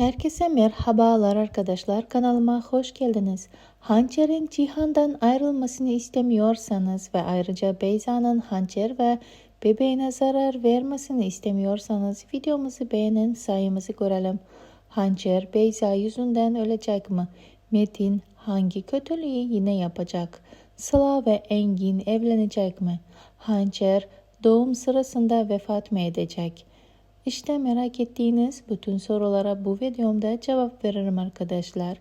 Herkese merhabalar arkadaşlar. Kanalıma hoş geldiniz. Hançer'in Cihan'dan ayrılmasını istemiyorsanız ve ayrıca Beyza'nın Hançer ve bebeğine zarar vermesini istemiyorsanız videomuzu beğenin sayımızı görelim. Hançer Beyza yüzünden ölecek mi? Metin hangi kötülüğü yine yapacak? Sıla ve Engin evlenecek mi? Hançer doğum sırasında vefat mı edecek? İşte merak ettiğiniz bütün sorulara bu videomda cevap veririm arkadaşlar.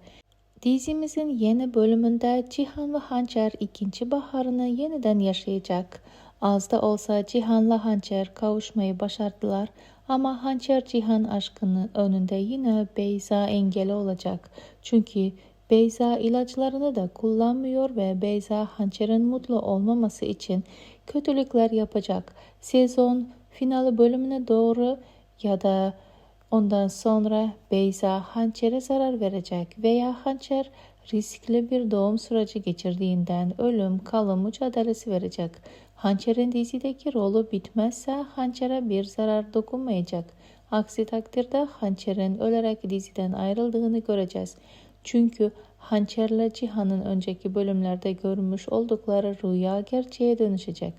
Dizimizin yeni bölümünde Cihan ve Hançer ikinci baharını yeniden yaşayacak. Az da olsa Cihan'la Hançer kavuşmayı başardılar ama Hançer Cihan aşkının önünde yine Beyza engeli olacak. Çünkü Beyza ilaçlarını da kullanmıyor ve Beyza Hançer'in mutlu olmaması için kötülükler yapacak. Sezon finali bölümüne doğru ya da ondan sonra Beyza hançere zarar verecek veya hançer riskli bir doğum süreci geçirdiğinden ölüm kalım mücadelesi verecek. Hançerin dizideki rolü bitmezse hançere bir zarar dokunmayacak. Aksi takdirde hançerin ölerek diziden ayrıldığını göreceğiz. Çünkü hançerle Cihan'ın önceki bölümlerde görmüş oldukları rüya gerçeğe dönüşecek.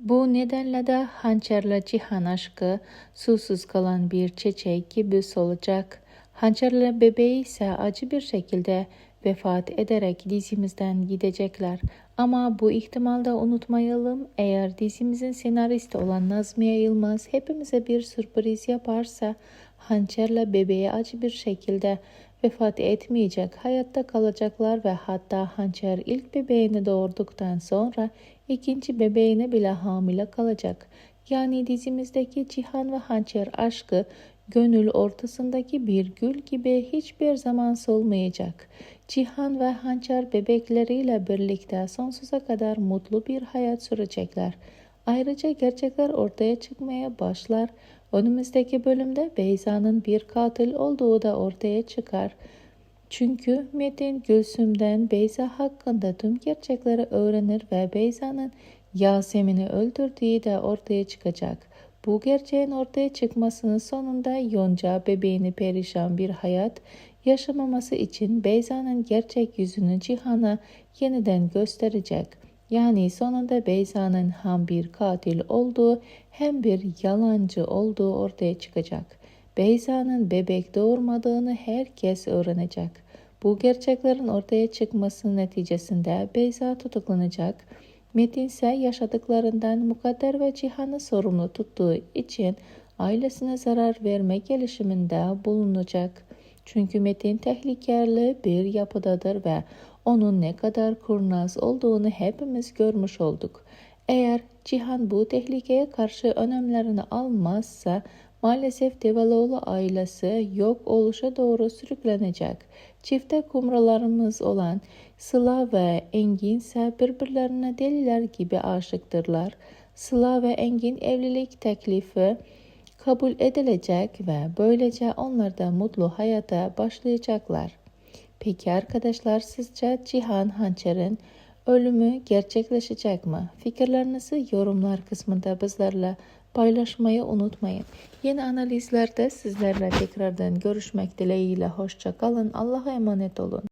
Bu nedenle de hançerle cihan aşkı susuz kalan bir çiçek gibi solacak. Hançerle bebeği ise acı bir şekilde vefat ederek dizimizden gidecekler. Ama bu ihtimalde unutmayalım eğer dizimizin senaristi olan Nazmiye Yılmaz hepimize bir sürpriz yaparsa hançerle bebeği acı bir şekilde vefat etmeyecek, hayatta kalacaklar ve hatta hançer ilk bebeğini doğurduktan sonra ikinci bebeğine bile hamile kalacak. Yani dizimizdeki Cihan ve Hançer aşkı gönül ortasındaki bir gül gibi hiçbir zaman solmayacak. Cihan ve Hançer bebekleriyle birlikte sonsuza kadar mutlu bir hayat sürecekler. Ayrıca gerçekler ortaya çıkmaya başlar. Önümüzdeki bölümde Beyza'nın bir katil olduğu da ortaya çıkar. Çünkü Metin Gülsüm'den Beyza hakkında tüm gerçekleri öğrenir ve Beyza'nın Yasemin'i öldürdüğü de ortaya çıkacak. Bu gerçeğin ortaya çıkmasının sonunda Yonca bebeğini perişan bir hayat yaşamaması için Beyza'nın gerçek yüzünü Cihan'a yeniden gösterecek. Yani sonunda Beyza'nın hem bir katil olduğu hem bir yalancı olduğu ortaya çıkacak. Beyza'nın bebek doğurmadığını herkes öğrenecek. Bu gerçeklerin ortaya çıkması neticesinde Beyza tutuklanacak. Metin ise yaşadıklarından Mukadder ve Cihan'ı sorumlu tuttuğu için ailesine zarar verme gelişiminde bulunacak. Çünkü Metin tehlikeli bir yapıdadır ve onun ne kadar kurnaz olduğunu hepimiz görmüş olduk. Eğer Cihan bu tehlikeye karşı önlemlerini almazsa maalesef Devaloğlu ailesi yok oluşa doğru sürüklenecek. Çifte kumralarımız olan Sıla ve Engin ise birbirlerine deliler gibi aşıktırlar. Sıla ve Engin evlilik teklifi kabul edilecek ve böylece onlar da mutlu hayata başlayacaklar. Peki arkadaşlar sizce Cihan Hançer'in ölümü gerçekleşecek mi? Fikirlerinizi yorumlar kısmında bizlerle paylaşmayı unutmayın. Yeni analizlerde sizlerle tekrardan görüşmek dileğiyle hoşça kalın. Allah'a emanet olun.